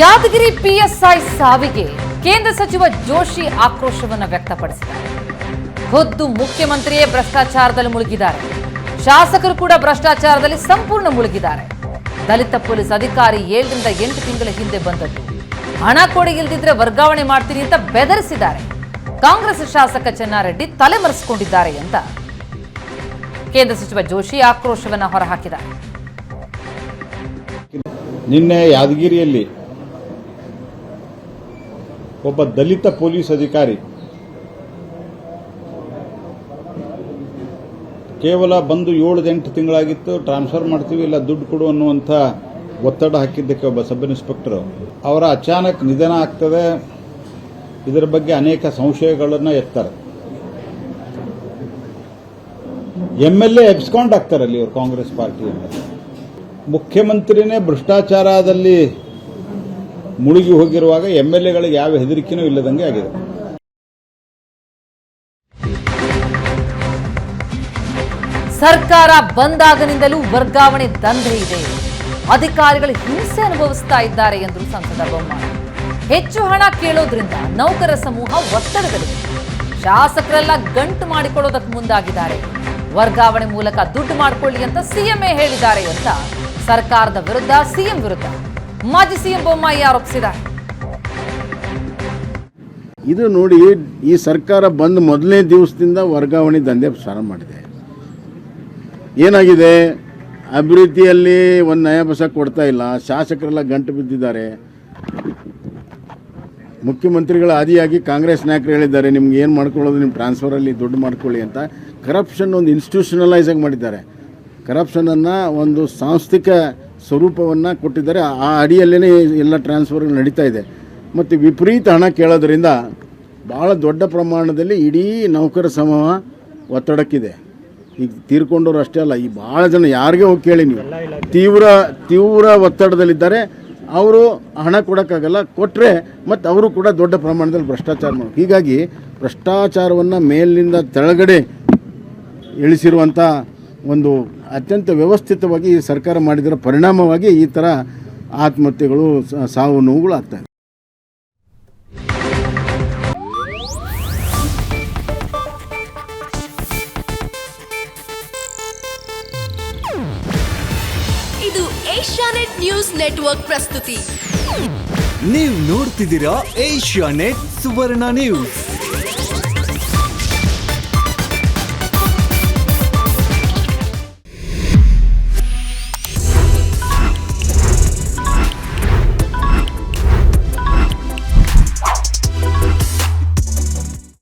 Yadgir PSI ಸಾವಿಗೆ ಕೇಂದ್ರ ಸಚಿವ ಜೋಶಿ ಆಕ್ರೋಶವನ್ನು ವ್ಯಕ್ತಪಡಿಸಿದ್ದಾರೆ. ಖುದ್ದು ಮುಖ್ಯಮಂತ್ರಿಯೇ ಭ್ರಷ್ಟಾಚಾರದಲ್ಲಿ ಮುಳುಗಿದ್ದಾರೆ. ಶಾಸಕರು ಕೂಡ ಭ್ರಷ್ಟಾಚಾರದಲ್ಲಿ ಸಂಪೂರ್ಣ ಮುಳುಗಿದ್ದಾರೆ. ದಲಿತ ಪೊಲೀಸ್ ಅಧಿಕಾರಿ ಏಳರಿಂದ ಎಂಟು ತಿಂಗಳ ಹಿಂದೆ ಬಂದದ್ದು. ಹಣ ಕೊಡಿ ಇಲ್ದಿದ್ರೆ ವರ್ಗಾವಣೆ ಮಾಡ್ತೀನಿ ಅಂತ ಬೆದರಿಸಿದ್ದಾರೆ. ಕಾಂಗ್ರೆಸ್ ಶಾಸಕ ಚೆನ್ನಾರೆಡ್ಡಿ ತಲೆಮರೆಸಿಕೊಂಡಿದ್ದಾರೆ ಅಂತ ಕೇಂದ್ರ ಸಚಿವ ಜೋಶಿ ಆಕ್ರೋಶವನ್ನು ಹೊರಹಾಕಿದ್ದಾರೆ. ನಿನ್ನೆ ಯಾದಗಿರಿಯಲ್ಲಿ ಒಬ್ಬ ದಲಿತ ಪೊಲೀಸ್ ಅಧಿಕಾರಿ. ಕೇವಲ ಬಂದು ಏಳು ಎಂಟು ತಿಂಗಳಾಗಿತ್ತು ಟ್ರಾನ್ಸ್ಫರ್ ಮಾಡ್ತೀವಿ, ಇಲ್ಲ ದುಡ್ಡು ಕೊಡು ಅನ್ನುವಂಥ ಒತ್ತಡ ಹಾಕಿದ್ದಕ್ಕೆ ಒಬ್ಬ ಸಬ್ ಇನ್ಸ್ಪೆಕ್ಟರ್ ಅವರ ಅಚಾನಕ್ ನಿಧನ ಆಗ್ತದೆ. ಇದರ ಬಗ್ಗೆ ಅನೇಕ ಸಂಶಯಗಳನ್ನು ಎತ್ತಾರೆ. ಎಂ ಎಲ್ ಎ ಎಬ್ಸ್ಕಾಂಡ್ ಆಗ್ತಾರೆ ಅಲ್ಲಿ ಇವರು ಕಾಂಗ್ರೆಸ್ ಪಾರ್ಟಿಯಿಂದ. ಮುಖ್ಯಮಂತ್ರಿನೇ ಭ್ರಷ್ಟಾಚಾರದಲ್ಲಿ ಮುಳುಗಿ ಹೋಗಿರುವಾಗ ಎಂ ಎಲ್ ಯಾವ ಹೆದರಿಕೆನೂ ಇಲ್ಲದಂಗೆ ಆಗಿದೆ. ಸರ್ಕಾರ ಬಂದಾಗನಿಂದಲೂ ವರ್ಗಾವಣೆ ದಂಧೆ ಇದೆ. ಅಧಿಕಾರಿಗಳು ಹಿಂಸೆ ಅನುಭವಿಸ್ತಾ ಇದ್ದಾರೆ ಎಂದರು ಸಂಸದ ಬೊಮ್ಮಾಯಿ. ಹೆಚ್ಚು ಹಣ ಕೇಳೋದ್ರಿಂದ ನೌಕರ ಸಮೂಹ ಒತ್ತಡದಲ್ಲಿದೆ. ಶಾಸಕರೆಲ್ಲ ಗಂಟು ಮಾಡಿಕೊಳ್ಳೋದಕ್ಕೆ ಮುಂದಾಗಿದ್ದಾರೆ. ವರ್ಗಾವಣೆ ಮೂಲಕ ದುಡ್ಡು ಮಾಡಿಕೊಳ್ಳಿ ಅಂತ ಸಿಎಂಎ ಹೇಳಿದ್ದಾರೆ ಅಂತ ಸರ್ಕಾರದ ವಿರುದ್ಧ ಸಿಎಂ ವಿರುದ್ಧ. ಮಾಜಿ ಸಿಎಂ ಬೊಮ್ಮಾಯಿ ಇದು ನೋಡಿ ಈ ಸರ್ಕಾರ ಬಂದ ಮೊದಲನೇ ದಿವಸದಿಂದ ವರ್ಗಾವಣೆ ದಂಧೆ ಪ್ರಾರಂಭ ಮಾಡಿದೆ. ಏನಾಗಿದೆ? ಅಭಿವೃದ್ಧಿಯಲ್ಲಿ ಒಂದು ನಯ ಬಸ ಕೊಡ್ತಾ ಇಲ್ಲ. ಶಾಸಕರೆಲ್ಲ ಗಂಟು ಬಿದ್ದಿದ್ದಾರೆ. ಮುಖ್ಯಮಂತ್ರಿಗಳ ಆದಿಯಾಗಿ ಕಾಂಗ್ರೆಸ್ ನಾಯಕರು ಹೇಳಿದ್ದಾರೆ, ನಿಮ್ಗೆ ಏನು ಮಾಡ್ಕೊಳ್ಳೋದು? ನಿಮ್ಮ ಟ್ರಾನ್ಸ್ಫರಲ್ಲಿ ದುಡ್ಡು ಮಾಡ್ಕೊಳ್ಳಿ ಅಂತ. ಕರಪ್ಷನ್ ಒಂದು ಇನ್ಸ್ಟಿಟ್ಯೂಷನಲೈಸ್ ಆಗಿ ಮಾಡಿದ್ದಾರೆ. ಕರಪ್ಷನನ್ನು ಒಂದು ಸಾಂಸ್ಥಿಕ ಸ್ವರೂಪವನ್ನು ಕೊಟ್ಟಿದ್ದಾರೆ. ಆ ಅಡಿಯಲ್ಲೇ ಎಲ್ಲ ಟ್ರಾನ್ಸ್ಫರ್ ನಡೀತಾ ಇದೆ. ಮತ್ತು ವಿಪರೀತ ಹಣ ಕೇಳೋದ್ರಿಂದ ಭಾಳ ದೊಡ್ಡ ಪ್ರಮಾಣದಲ್ಲಿ ಇಡೀ ನೌಕರ ಸಮೂಹ ಒತ್ತಡಕ್ಕಿದೆ. ಈಗ ತೀರ್ಕೊಂಡವ್ರು ಅಷ್ಟೇ ಅಲ್ಲ ಈ ಭಾಳ ಜನ ಯಾರಿಗೆ ಹೋಗಿ ಕೇಳಿ ನೀವು? ತೀವ್ರ ತೀವ್ರ ಒತ್ತಡದಲ್ಲಿದ್ದಾರೆ. ಅವರು ಹಣ ಕೊಡೋಕ್ಕಾಗಲ್ಲ ಕೊಟ್ಟರೆ ಮತ್ತು ಅವರು ಕೂಡ ದೊಡ್ಡ ಪ್ರಮಾಣದಲ್ಲಿ ಭ್ರಷ್ಟಾಚಾರ ಮಾಡಿ ಹೀಗಾಗಿ ಭ್ರಷ್ಟಾಚಾರವನ್ನು ಮೇಲಿನಿಂದ ತೆಳಗಡೆ ಇಳಿಸಿರುವಂಥ ಒಂದು ಅತ್ಯಂತ ವ್ಯವಸ್ಥಿತವಾಗಿ ಈ ಸರ್ಕಾರ ಮಾಡಿದರ ಪರಿಣಾಮವಾಗಿ ಈ ಥರ ಆತ್ಮಹತ್ಯೆಗಳು ಸಾವು ನೋವುಗಳು ಆಗ್ತಾ ಇದೆ ಏಷ್ಯಾನೆಟ್ ನ್ಯೂಸ್ ನೆಟ್ವರ್ಕ್ ಪ್ರಸ್ತುತಿ. ನೀವು ನೋಡ್ತಿದ್ದೀರಾ ಏಷ್ಯಾ ನೆಟ್ ಸುವರ್ಣ ನ್ಯೂಸ್.